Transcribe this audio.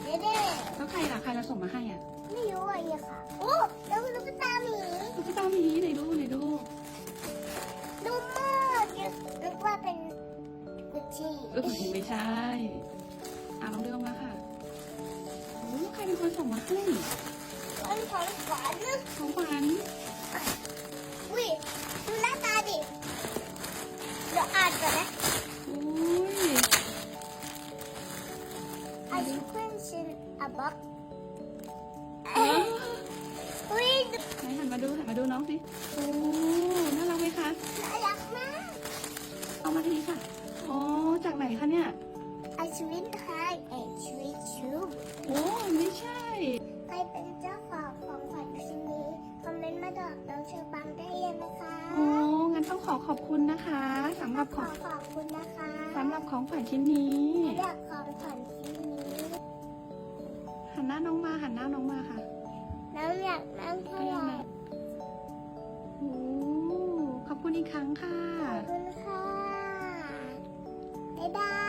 ใครล่ะใครเราส่งมาให้อะไม่รู้อะไรอะค่ะ โอ้แล้วลูกตาหมีตุ๊กตาหมีไหนดูไหนดูดูมากนึกว่าเป็นกุชชี่เออไม่ใช่อะลองเดินลงมาค่ะโอ้ใครเป็นคนส่งมาให้อันของขวัญของขวัญ I sequence in a box เอออุ้ยไหนหันมาดูหันมาดูน้องสิโอ้น่ารักไหมคะน่ารักมากเอามาทีค่ะอ๋อจากไหนคะเนี่ย I sweet high and sweet shoe โอ้ไม่ใช่ ใครเป็นเจ้าของของขวัญชิ้นนี้คอมเมนต์มาบอกน้องเชอบังได้เลยนะคะโอ้งั้นต้องขอขอบคุณนะคะสำหรับขขอองขอบคุณนะคะสำหรับของขวัญชิ้นนี้สำหรับของขวัญชิ้นนี้ หันหน้าน้องมาหันหน้าน้องมาค่ะน้องอยากนั่งเท่าไหร่โอ้ขอบคุณอีกครั้งค่ะ ขอบคุณค่ะบ๊ายบาย